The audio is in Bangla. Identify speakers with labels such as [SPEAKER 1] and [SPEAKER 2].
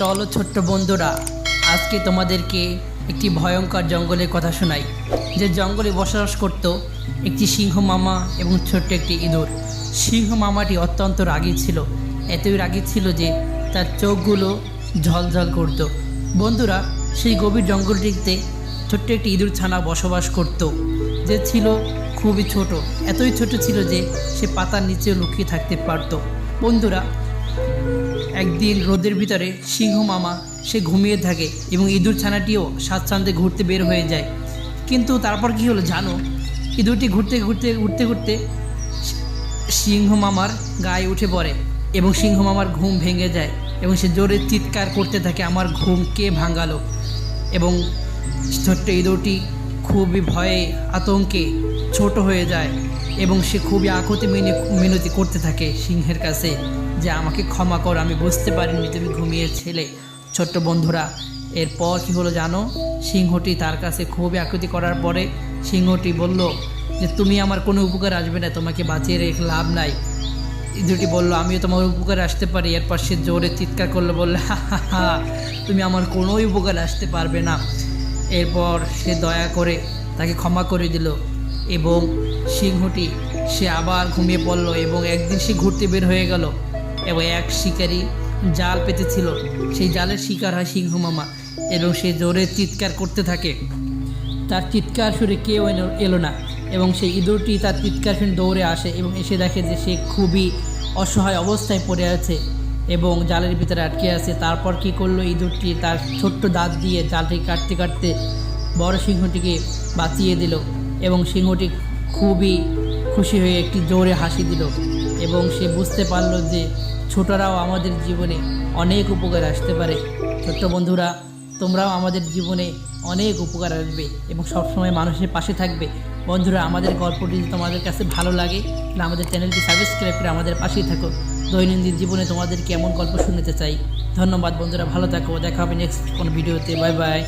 [SPEAKER 1] চলো ছোট্ট বন্ধুরা, আজকে তোমাদেরকে একটি ভয়ঙ্কর জঙ্গলের কথা শোনাই, যে জঙ্গলে বসবাস করত একটি সিংহ মামা এবং ছোট্ট একটি ইঁদুর। সিংহ মামাটি অত্যন্ত রাগী ছিল, এতই রাগী ছিল যে তার চোখগুলো ঝলঝল করত। বন্ধুরা, সেই গভীর জঙ্গলটিতে ছোট্ট একটি ইঁদুর ছানা বসবাস করত, যে ছিল খুবই ছোট। এতই ছোট ছিল যে সে পাতার নিচে লুকিয়ে থাকতে পারত। বন্ধুরা একদিন রোদের ভিতরে সিংহ মামা, সে ঘুমিয়ে থাকে এবং ইঁদুর ছানাটিও স্বাচ্ছন্দ্যে ঘুরতে বের হয়ে যায়। কিন্তু তারপর কি হলো জানো? ইঁদুরটি ঘুরতে ঘুরতে ঘুরতে ঘুরতে সিংহ মামার গায়ে উঠে পড়ে এবং সিংহ মামার ঘুম ভেঙে যায় এবং সে জোরে চিৎকার করতে থাকে, আমার ঘুম কে ভাঙালো? এবং ছোট্ট ইঁদুরটি খুবই ভয়ে, আতঙ্কে ছোট হয়ে যায়। এবং সে খুবই আকুতি মিনে মিনতি করতে থাকে সিংহের কাছে যে আমাকে ক্ষমা কর, আমি বুঝতে পারিনি তুমি ঘুমিয়েছিলে ছোট্ট বন্ধুরা, এরপর কী হলো জানো? সিংহটি তার কাছে খুবই আকুতি করার পরে সিংহটি বলল যে, তুমি আমার কোনো উপকার আসবে না, তোমাকে বাঁচিয়ে রেখে লাভ নাই। ইঁদুরটি বলল, আমিও তোমার উপকার আসতে পারি। এরপর সে জোরে চিৎকার করল, বললে হা, তুমি আমার কোনোই উপকার আসতে পারবে না। এরপর সে দয়া করে তাকে ক্ষমা করে দিল। এবং সিংহটি, সে আবার ঘুমিয়ে পড়ল এবং একদিন সে ঘুরতে বের হয়ে গেল এবং এক শিকারী জাল পেতেছিল। সেই জালের শিকার হয় সিংহ মামা এবং সে জোরে চিৎকার করতে থাকে। তার চিৎকার শুনে কেউ এলো না এবং সেই ইঁদুরটি তার চিৎকার শুনে দৌড়ে আসে এবং এসে দেখে যে সে খুবই অসহায় অবস্থায় পড়ে আছে এবং জালের ভিতরে আটকে আছে। তারপর কি করল ইঁদুরটি? তার ছোট্ট দাঁত দিয়ে জালটি কাটতে কাটতে বড় সিংহটিকে বাঁচিয়ে দিল। এবং সিংহটি খুবই খুশি হয়ে একটি জোরে হাসি দিল এবং সে বুঝতে পারল যে ছোটরাও আমাদের জীবনে অনেক উপকার আসতে পারে। ছোট্ট বন্ধুরা, তোমরাও আমাদের জীবনে অনেক উপকার আসবে এবং সবসময় মানুষের পাশে থাকবে। বন্ধুরা, আমাদের গল্পটি যদি তোমাদের কাছে ভালো লাগে, তাহলে আমাদের চ্যানেলটি সাবস্ক্রাইব করে আমাদের পাশেই থাকো। দৈনন্দিন জীবনে তোমাদের কেমন গল্প শুনতে চাই? ধন্যবাদ বন্ধুরা, ভালো থাকো। দেখা হবে নেক্সট কোনো ভিডিওতে। Bye bye